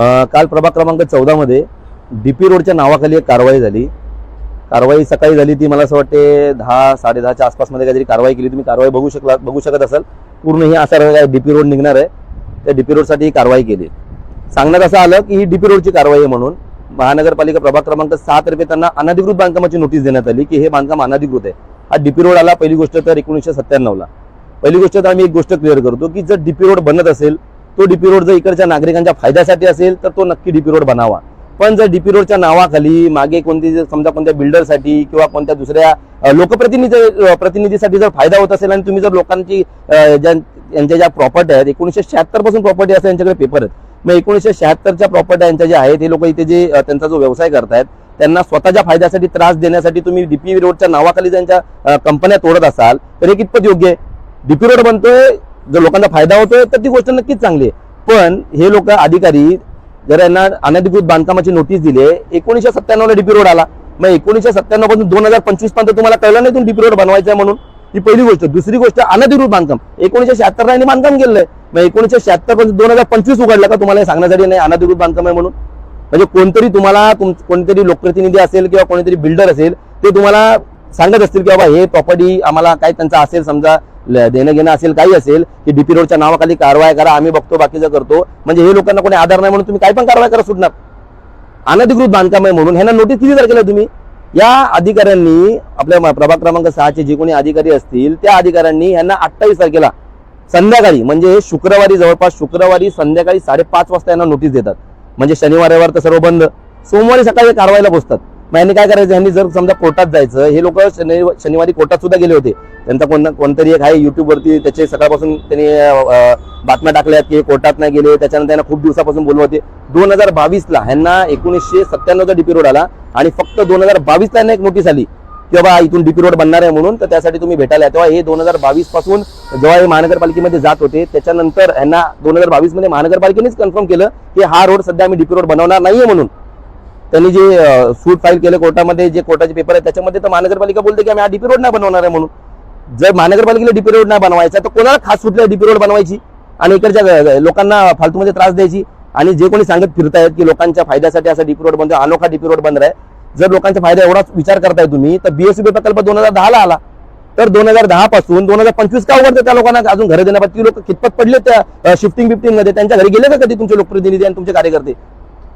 काल प्रभाग क्रमांक चौदा मध्ये डीपी रोडच्या नावाखाली एक कारवाई झाली. कारवाई सकाळी झाली ती मला असं वाटते दहा साडेदहाच्या आसपासमध्ये काहीतरी कारवाई केली. तुम्ही कारवाई बघू शकला बघू शकत असाल. पूर्ण ही असा डीपी रोड निघणार आहे. त्या डीपी रोडसाठी ही कारवाई केली. सांगण्यात असं आलं की ही डीपी रोडची कारवाई आहे म्हणून महानगरपालिका प्रभाग क्रमांक सात रुपये त्यांना अनधिकृत बांधकामाची नोटीस देण्यात आली की हे बांधकाम अनधिकृत आहे. हा डीपी रोड आला पहिली गोष्ट तर एकोणीसशे सत्त्याण्णवला पहिली गोष्ट तर आम्ही एक गोष्ट क्लिअर करतो की जर डीपी रोड बनत असेल तो डीपी रोड जर इकडच्या नागरिकांच्या फायद्यासाठी असेल तर तो नक्की डीपी रोड बनावा. पण जर डीपी रोडच्या नावाखाली मागे कोणती जर समजा कोणत्या बिल्डरसाठी किंवा कोणत्या दुसऱ्या लोकप्रतिनिधी प्रतिनिधीसाठी जर फायदा होत असेल आणि तुम्ही जर लोकांची यांच्या ज्या प्रॉपर्टी आहेत एकोणीसशे शहात्तरपासून प्रॉपर्टी असं यांच्याकडे पेपर आहेत. मग एकोणीसशे शहात्तरच्या प्रॉपर्टी यांच्या ज्या आहेत हे लोक इथे जे त्यांचा जो व्यवसाय करतायत त्यांना स्वतःच्या फायद्यासाठी त्रास देण्यासाठी तुम्ही डीपी रोडच्या नावाखाली त्यांच्या कंपन्या तोडत असाल तर हे कितपत योग्य आहे? डीपी रोड बनतोय जर लोकांचा फायदा होतोय तर ती गोष्ट नक्कीच चांगली आहे. पण हे लोक अधिकारी जर यांना अनधिकृत बांधकामाची नोटीस दिली एकोणीसशे सत्त्याण्णवला डीपी रोड आला. मग एकोणीसशे सत्त्याण्णवपासून दोन हजार पंचवीसपर्यंत तुम्हाला कळलं नाही तुम्ही डीपी रोड बनवायचा आहे म्हणून. ही पहिली गोष्ट. दुसरी गोष्ट अनधिकृत बांधकाम. एकोणीसशे शहात्तरला यांनी बांधकाम केलंय. मग एकोणीसशे शहात्तरपासून दोन हजार पंचवीस उघडलं का तुम्हाला हे सांगण्यासाठी नाही अनधिकृत बांधकाम आहे म्हणून? म्हणजे कोणतरी तुम्हाला तुम कोणतरी लोकप्रतिनिधी असेल किंवा कोणीतरी बिल्डर असेल ते तुम्हाला सांगत असतील की बाबा हे प्रॉपर्टी आम्हाला काय त्यांचा असेल समजा देणं घेणं असेल काही असेल की डीपी रोडच्या नावाखाली कारवाई करा आम्ही बघतो बाकीचं करतो. म्हणजे हे लोकांना कोणी आधार नाही म्हणून तुम्ही काय पण कारवाई करा सुटणार. अनधिकृत बांधकाम आहे म्हणून. ह्यांना नोटीस किती तारखेला तुम्ही? या अधिकाऱ्यांनी आपल्या प्रभाग क्रमांक सहाचे जे कोणी अधिकारी असतील त्या अधिकाऱ्यांनी यांना अठ्ठावीस तारखेला संध्याकाळी म्हणजे शुक्रवारी जवळपास शुक्रवारी संध्याकाळी साडेपाच वाजता यांना नोटीस देतात. म्हणजे शनिवार रविवार तर सर्व बंद. सोमवारी सकाळी कारवाईला बसतात. मग यांनी काय करायचं? यांनी जर समजा कोर्टात जायचं हे लोक शनि शनिवारी कोर्टात सुद्धा गेले होते. त्यांचा कोण कोणतरी एक आहे युट्यूबवरती त्याचे सकाळपासून त्यांनी बातम्या टाकल्यात की कोर्टात नाही गेले. त्याच्यानंतर त्यांना खूप दिवसापासून बोलवत होते. दोन हजार बावीसला ह्यांना एकोणीसशे सत्त्याण्णवचा डीपी रोड आला आणि फक्त दोन हजार बावीसला यांना एक नोटीस आली की बाबा इथून डीपी रोड बनणार आहे म्हणून तर त्यासाठी तुम्ही भेटायला तेव्हा हे दोन हजार बावीसपासून जेव्हा हे महानगरपालिकेमध्ये जात होते त्याच्यानंतर यांना दोन हजार बावीसमध्ये महानगरपालिकेनेच कन्फर्म केलं की हा रोड सध्या आम्ही डीपी रोड बनवणार नाहीये म्हणून. त्यांनी जे सूट फाईल केलं कोर्टामध्ये जे कोर्टाचे पेपर आहे त्याच्यामध्ये तर महानगरपालिका बोलते की आम्ही हा डीपी रोड नाही बनवणार आहे म्हणून. जर महानगरपालिकेला डीपी रोड नाही बनवायचा तर कोणाला खास सुटल्या डीपी रोड बनवायची? आणि इकडच्या लोकांना फालतूमध्ये त्रास द्यायची. आणि जे कोणी सांगत फिरतायत की लोकांच्या फायद्यासाठी असा डीपी रोड बनतो अनोखा डीपी रोड बनणार आहे जर लोकांचा फायदा एवढाच विचार करताय तुम्ही तर बीएससी प्रकल्प दोन हजार दहाला आला. तर दोन हजार दहा पासून दोन हजार पंचवीस का उघडते त्या लोकांना? अजून घरे देण्यापासून ती लोक कितपत पडले त्या शिफ्टिंग बिफ्टिंगमध्ये त्यांच्या घरी गेले का कधी तुमचे लोकप्रतिनिधी आणि तुमचे कार्यकर्ते?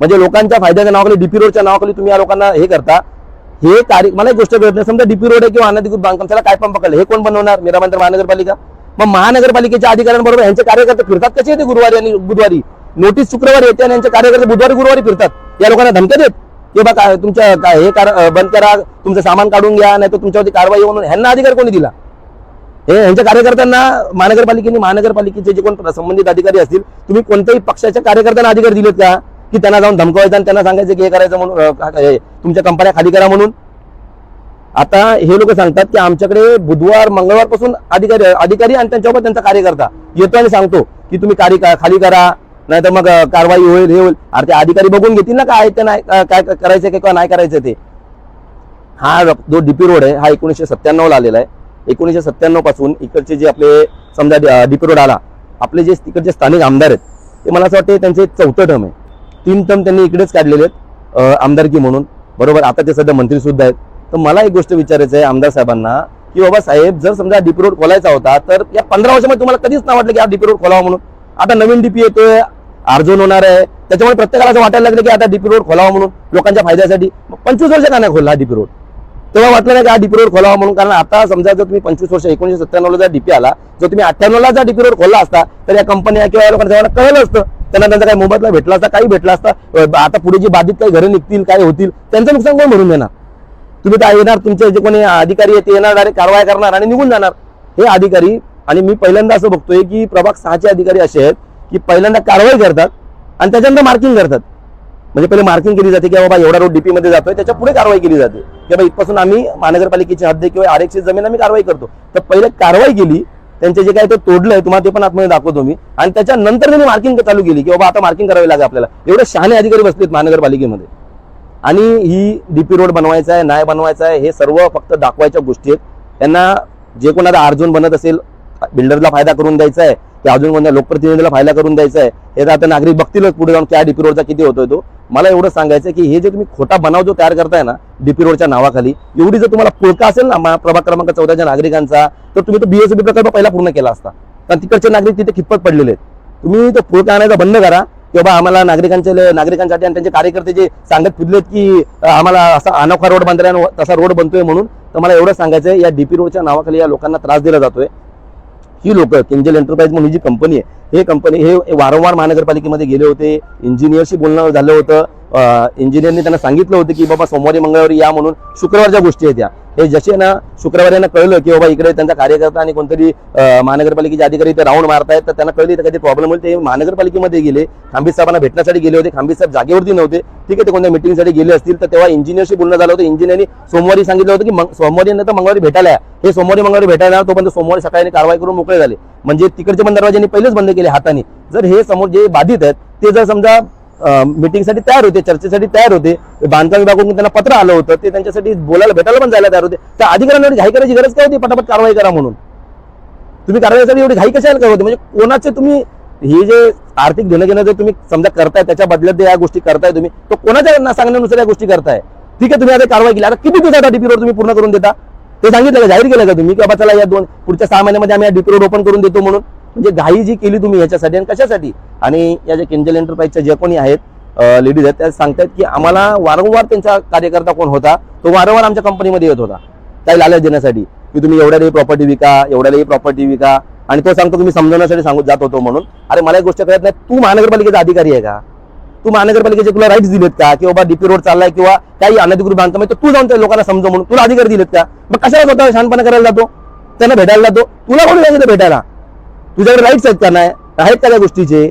म्हणजे लोकांच्या फायद्याच्या नावाखाली डीपी रोडच्या नावाखाली तुम्ही या लोकांना हे करता. हे कार्य मला एक गोष्ट कळत नाही. समजा डीपी रोड आहे किंवा अनधिकृत बांधकाम त्याला काय पण पकडलं हे कोण बनवणार? मीराबांतर महानगरपालिका. मग महानगरपालिकेच्या अधिकाऱ्यांबरोबर यांचे कार्यकर्ते फिरतात? कसे येते गुरुवारी आणि बुधवारी? नोटीस शुक्रवारी येते आणि यांचे कार्यकर्ते बुधवारी गुरुवारी फिरतात. या लोकांना धमक्या देत? की बा काय तुमच्या हे कार- बंद करा तुमचं सामान काढून घ्या नाही तर तुमच्यावरती कारवाई होऊन म्हणून ह्यांना अधिकार कोणी दिला? हे यांच्या कार्यकर्त्यांना महानगरपालिकेने महानगरपालिकेचे जे कोण संबंधित अधिकारी असतील तुम्ही कोणत्याही पक्षाच्या कार्यकर्त्यांना अधिकार दिलेत का? की त्यांना जाऊन धमकवायचं आणि त्यांना सांगायचं की हे करायचं म्हणून तुमच्या कंपन्या खाली करा म्हणून. आता हे लोक सांगतात की आमच्याकडे बुधवार मंगळवारपासून अधिकारी अधिकारी आणि त्यांच्यावर त्यांचा कार्यकर्ता येतो आणि सांगतो की तुम्ही कार्य खाली करा नाहीतर मग कारवाई होईल हे होईल. अरे ते अधिकारी बघून घेतील ना काय ते नाही काय करायचं किंवा नाही करायचं ते. हा जो डीपी रोड आहे हा एकोणीसशे सत्त्याण्णवला आलेला आहे. एकोणीसशे सत्त्याण्णवपासून इकडचे जे आपले समजा डीपी रोड आला आपले जे तिकडचे स्थानिक आमदार आहेत ते मला असं वाटते त्यांचे चौथं टर्म आहे. तीन टर्म त्यांनी इकडेच काढलेले आहेत आमदारकी म्हणून. बरोबर? आता ते सध्या मंत्री सुद्धा आहेत. तर मला एक गोष्ट विचारायचं आहे आमदार साहेबांना की बाबा साहेब जर समजा डीपी रोड खोलायचा होता तर या पंधरा वर्षामध्ये तुम्हाला कधीच नाही वाटलं की हा डीपी रोड खोलावा म्हणून? आता नवीन डीपी येतोय अर्जून होणार आहे. त्याच्यामुळे प्रत्येकाला असं वाटायला लागलं की आता डीपी रोड खोलावा म्हणून लोकांच्या फायद्यासाठी. पंचवीस वर्ष का नाही खोलला हा डीपी रोड तेव्हा वाटलं नाही की हा डीपी रोड खोलावा म्हणून कारण आता समजा जर तुम्ही पंचवीस वर्ष एकोणीशे सत्त्याण्णवला जर डीपी आला जर तुम्ही अठ्ठ्याण्णवला जर डीपी रोड खोलला असता तर या कंपन्या किंवा या लोकांना कळलं असतं. त्यांना त्यांचा काही मोबदला भेटला असता काही भेटला असता आता पुढे जी बाधित काही घरं निघतील काय होतील त्यांचं नुकसान कोण भरून देणार? तुम्ही तर येणार तुमचे जे कोणी अधिकारी आहेत ते येणार डायरेक्ट कारवाई करणार आणि निघून जाणार. हे अधिकारी आणि मी पहिल्यांदा असं बघतोय की प्रभाग सहाचे अधिकारी असे आहेत की पहिल्यांदा कारवाई करतात आणि त्याच्यानंतर मार्किंग करतात. म्हणजे पहिले मार्किंग केली जाते की बाबा एवढा रोड डीपी मध्ये जातोय त्याच्या पुढे कारवाई केली जाते. की बाबा इथपासून आम्ही महानगरपालिकेची हद्द किंवा आरक्षित जमीन आम्ही कारवाई करतो. तर पहिले कारवाई केली त्यांचे जे काय ते तोडलंय तुम्हाला ते पण आतमध्ये दाखवतो मी. आणि त्याच्यानंतर त्यांनी मार्किंग चालू केली की बाबा आता मार्किंग करावी लागेल आपल्याला. एवढे शहाणे अधिकारी बसलेत महानगरपालिकेमध्ये. आणि ही डीपी रोड बनवायचा आहे न्याय बनवायचा आहे हे सर्व फक्त दाखवायच्या गोष्टी आहेत. त्यांना जे कोणाला अर्जुन बनत असेल बिल्डरला फायदा करून द्यायचा आहे ते अजून म्हणजे लोकप्रतिनिधीला फायदा करून द्यायचा आहे हे तर आता नागरिक बघतीलच पुढे जाऊन त्या डीपी रोडचा किती होतोय तो. मला एवढं सांगायचं आहे की हे जे तुम्ही खोटा बनाव जो तयार करताय ना डीपी रोडच्या नावाखाली एवढी जर तुम्हाला पुळका असेल ना प्रभाग क्रमांक चौदाच्या नागरिकांचा तर तुम्ही तो बीएसबी प्रकल्प पहिला पूर्ण केला असता. कारण तिकडचे नागरिक तिथे खितपत पडलेले आहेत. तुम्ही तो पुळका आणायचा बंद करा की बाबा आम्हाला नागरिकांचे नागरिकांसाठी आणि त्यांचे कार्यकर्ते जे सांगत फिरलेत की आम्हाला असा अनोखा रोड बांधला आणि तसा रोड बनतोय म्हणून तर मला एवढं सांगायचं आहे या डीपी रोडच्या नावाखाली या लोकांना त्रास दिला जातोय. ही लोक किंजल एंटरप्राइज म्हणून जी कंपनी आहे हे कंपनी हे वारंवार महानगरपालिकेमध्ये गेले होते. इंजिनियरशी बोलणं झालं होतं. इंजिनियरने त्यांना सांगितलं होतं की बाबा सोमवारी मंगळवारी या म्हणून शुक्रवारच्या गोष्टी आहेत त्या हे जसे ना शुक्रवारी यांना कळलं की बाबा इकडे त्यांचा कार्यकर्ता आणि कोणतरी महानगरपालिकेचे अधिकारी इथे राऊंड मारतायत. तर त्यांना कळली तर काही प्रॉब्लेम होईल. ते महानगरपालिकेमध्ये गेले. खांबी साहेबांना भेटण्यासाठी गेले होते. खांबी साहेब जागेवरती नव्हते. ठीक आहे ते कोणत्या मिटिंगसाठी गेले असतील. तर तेव्हा इंजिनियरशी बोलणं झालं होतं. इंजिनियरनी सोमवारी सांगितलं होतं की सोमवारी नाही तर मंगळवारी भेटायला हे सोमवारी मंगळवारी भेटायला तोपर्यंत सोमवारी सकाळी कारवाई करून मोकळे झाले. म्हणजे तिकडचे पण दरवाजांनी पहिलेच बंद केले हाताने. जर हे समोर जे बाधित आहेत ते जर समजा मिटिंगसाठी तयार होते चर्चेसाठी तयार होते बांधकाम विभागाकडून त्यांना पत्र आलं होतं ते त्यांच्यासाठी बोलायला भेटायला पण जायला तयार होते. त्या अधिकाऱ्यांना घाई करायची गरज काय होती? पटापट कारवाई करा म्हणून. तुम्ही कारवाईसाठी एवढी घाई कशाला करत होते? म्हणजे कोणाचे तुम्ही हे जे आर्थिक घेणं घेणं जे तुम्ही समजा करताय त्याच्या बदल्यात या गोष्टी करताय तुम्ही तो कोणाच्या सांगण्यानुसार या गोष्टी करताय? ठीक आहे तुम्ही आता कारवाई केली. आता किती दिवसात डीपी रोड तुम्ही पूर्ण करून देता? ते सांगितलं का? जाहीर केलं का तुम्ही? की बाबा चला या दोन पुढच्या सहा महिन्यामध्ये आम्ही डीपी रोड ओपन करून देतो म्हणून. म्हणजे घाई जी केली तुम्ही याच्यासाठी आणि कशासाठी? आणि या जे केंजल एंटरप्राईजच्या जे कोणी आहेत लेडीज आहेत त्या सांगतात की आम्हाला वारंवार त्यांचा कार्यकर्ता कोण होता? तो वारंवार आमच्या कंपनीमध्ये येत होता. काही लालच देण्यासाठी. की तुम्ही एवढ्याला प्रॉपर्टी विका एवढ्याला प्रॉपर्टी विका. आणि तो सांगतो तुम्ही समजवण्यासाठी सांगू जात होतो म्हणून. अरे मला एक गोष्ट कळत नाही. तू महानगरपालिकेचा अधिकारी आहे का? तू महानगरपालिकेचे तुला राईट्स दिलेत का? की बाबा डीपी रोड चाललाय किंवा काही अनधिकृत बांधकाम आहे तर तू जाऊन त्या लोकांना समजव म्हणून तुला अधिकार दिलेत का? मग कशाला स्वतः शहाणपणा करायला जातो? त्यांना भेटायला जातो? तुला कोणी सांगितलं भेटायला? तुझ्याकडे राईट्स आहेत का नाही? आहेत का त्या गोष्टीचे?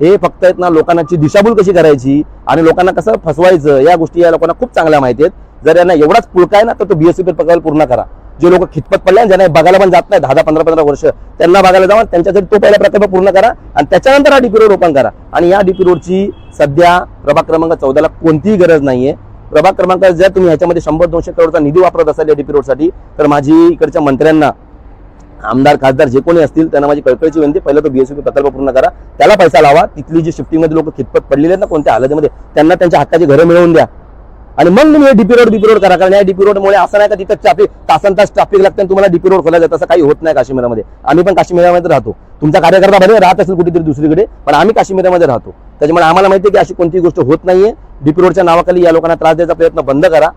हे फक्त आहेत ना लोकांची दिशाभूल कशी करायची आणि लोकांना कसं फसवायचं या गोष्टी या लोकांना खूप चांगल्या माहिती आहेत. जर यांना एवढाच पुळका आहे ना तर तो बीएससी पकडायला पूर्ण करा. जे लोक खितपत पडले ज्यांना बघायला पण जात नाही दहा दहा पंधरा पंधरा वर्ष त्यांना बघायला जावा त्यांच्यासाठी तो पहिला प्रकल्प पूर्ण करा आणि त्याच्यानंतर हा डीपी रोड ओपन करा. आणि या डीपी रोडची सध्या प्रभाग क्रमांक चौदाला कोणतीही गरज नाहीये. प्रभाग क्रमांक जर तुम्ही ह्याच्यामध्ये शंभर दोनशे करोडचा निधी वापरत असाल या डीपी रोडसाठी तर माझी इकडच्या मंत्र्यांना आमदार खासदार जे कोणी असतील त्यांना माझी कळकळीची विनंती पहिला तो बीएसपी प्रकल्प पूर्ण करा. त्याला पैसा लावा. तिथली जी शिफ्टिंगमध्ये लोक खितपत पडलेले आहेत ना कोणत्या हालतीमध्ये त्यांना त्यांच्या हक्काची घरं मिळवून द्या. आणि मग तुम्ही डीपी रोड डीपी रोड करा. कारण या डीपी रोडमुळे असं नाही का तिथं ट्रॅफिक तासन तास ट्रॅफिक लागतं आणि तुम्हाला डीपी रोड खोला जातं असं काही होत नाही काश्मीरमध्ये. आम्ही पण काश्मीरमध्ये राहतो. तुमचा कार्यकर्ता भले राहत असेल कुठेतरी दुसरीकडे पण आम्ही काश्मीरमध्ये राहतो. त्याच्यामुळे आम्हाला माहिती आहे की अशी कोणती गोष्ट होत नाहीये. डीपी रोडच्या नावाखाली या लोकांना त्रास द्यायचा प्रयत्न बंद करा.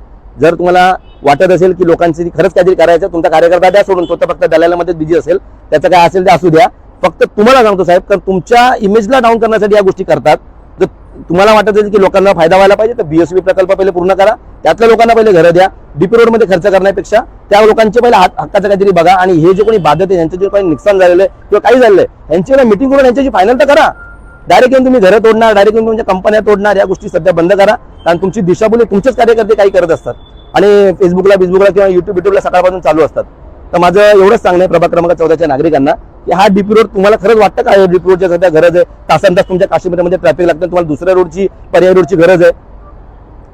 जर तुम्हाला वाटत असेल की लोकांची खरंच काहीतरी करायचं तुमचा कार्यकर्ता द्या सोडून. तो तर फक्त दलालामध्ये बिझी असेल. त्याचं काय असेल ते असू द्या. फक्त तुम्हाला सांगतो साहेब कारण तुमच्या इमेजला डाऊन करण्यासाठी या गोष्टी करतात. तुम्हाला वाटत असेल की लोकांना फायदा व्हायला पाहिजे तर बीएसबी प्रकल्प पहिले पूर्ण करा. त्यातल्या लोकांना पहिले घरं द्या. डीपी रोडमध्ये खर्च करण्यापेक्षा त्या लोकांचे पहिले हात- हक्काचं काहीतरी बघा आणि हे जे कोणी बाधित आहे यांचं जे काही नुकसान झालेलं आहे किंवा काही झालेलं आहे यांची मिटिंग करून यांच्याशी फायनल तर करा. डायरेक्ट येऊन तुम्ही घरं तोडणार डायरेक्ट येऊन तुमच्या कंपन्या तोडणार या गोष्टी सध्या बंद करा. कारण तुमची दिशाभूली तुमचेच कार्यकर्ते काही करत असतात. आणि फेसबुकला फेसबुकला किंवा युट्यूब युट्यूबला सकाळपासून चालू असतात. तर माझं एवढंच सांगणं आहे प्रभाग क्रमांक चौदाच्या नागरिकांना. की हा डीपी रोड तुम्हाला खरंच वाटतं का? डीपी रोडच्या सध्या गरज आहे. तासन तास तुमच्या काश्मीरमध्ये ट्रॅफिक लागतं तुम्हाला दुसऱ्या रोडची पर्याय रोडची गरज आहे.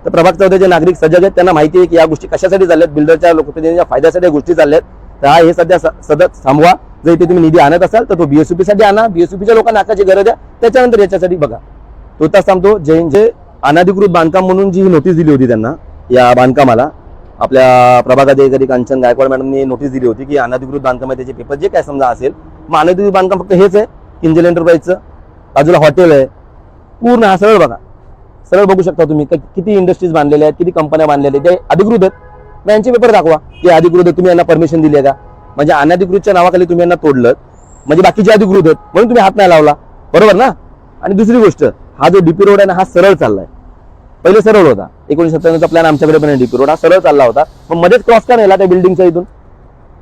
तर प्रभाग चौदाचे नागरिक सजग आहेत त्यांना माहिती आहे की या गोष्टी कशासाठी चालल्यात बिल्डरच्या लोकप्रतिनिधींच्या फायद्यासाठी या गोष्टी चालल्यात तर हा हे सध्या स- सतत थांबवा. जर इथे तुम्ही निधी आणत असाल तर तो बीएसयूपी साठी आणा. बीएसयूपीच्या लोकांना आकाची गरज आहे. त्याच्यानंतर याच्यासाठी बघा. तो तास थांबतो. जय जे अनाधिकृत बांधकाम म्हणून जी नोटीस दिली होती त्यांना या बांधकामाला आपल्या प्रभाग अधिकारी कांचन गायकवाड मॅडमनी नोटीस दिली होती की अनाधिकृत बांधकाम आहे त्याचे पेपर जे काय समजा असेल मग बांधकाम फक्त हेच आहे. किंजल एंटरप्राईजचं बाजूला हॉटेल आहे. पूर्ण हा सरळ बघा. सरळ बघू शकता तुम्ही किती इंडस्ट्रीज बांधलेल्या आहेत किती कंपन्या बांधलेल्या आहेत. ते अधिकृत आहेत. मग यांचे पेपर दाखवा. की अधिकृत आहेत तुम्ही यांना परमिशन दिली आहे का? म्हणजे अनधिकृतच्या नावाखाली तुम्ही यांना तोडलं म्हणजे बाकीचे अधिकृत आहेत म्हणून तुम्ही हात नाही लावला. बरोबर ना? आणि दुसरी गोष्ट हा जो डीपी रोड आहे ना हा सरळ चाललाय. पहिले सरळ होता. एकोणीशे सत्त्याण्णवचा प्लॅन आमच्याकडे पण डीपी रोड हा सरळ चालला होता. पण मध्येच क्रॉस का नेला त्या बिल्डिंगच्या इथून?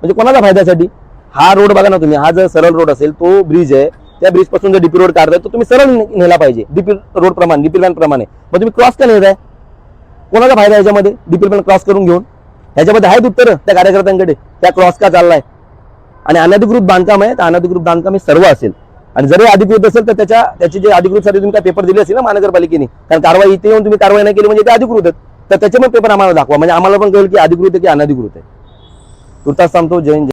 म्हणजे कोणाचा फायद्यासाठी? हा रोड बघा ना तुम्ही हा जर सरळ रोड असेल तो ब्रिज आहे. त्या ब्रिजपासून जर डीपी रोड काढताय तर तुम्ही सरळ नेला पाहिजे. डीपी रोड प्रमाणे डीपी लाईन प्रमाणे. मग तुम्ही क्रॉस का नेताय कोणाचा फायदा याच्यामध्ये? डीपी लाईन क्रॉस करून घेऊन. ह्याच्यामध्ये आहेत उत्तर त्या कार्यकर्त्यांकडे. त्या क्रॉस का चाललाय? आणि अनधिकृत बांधकाम आहे तर अनधिकृत बांधकाम हे सर्व असेल. आणि जरी अधिकृत असेल तर त्याच्या त्याची जे अधिकृत साठी तुम्ही काय पेपर दिले असेल ना महानगरपालिकेने कारण कारवाई इथे येऊन तुम्ही कारवाई नाही केली म्हणजे ते अधिकृत आहेत. तर त्याचे पण पेपर आम्हाला दाखवा. म्हणजे आम्हाला पण कळेल की अधिकृत आहे की अनधिकृत आहे. तुर्तास सांगतो जैन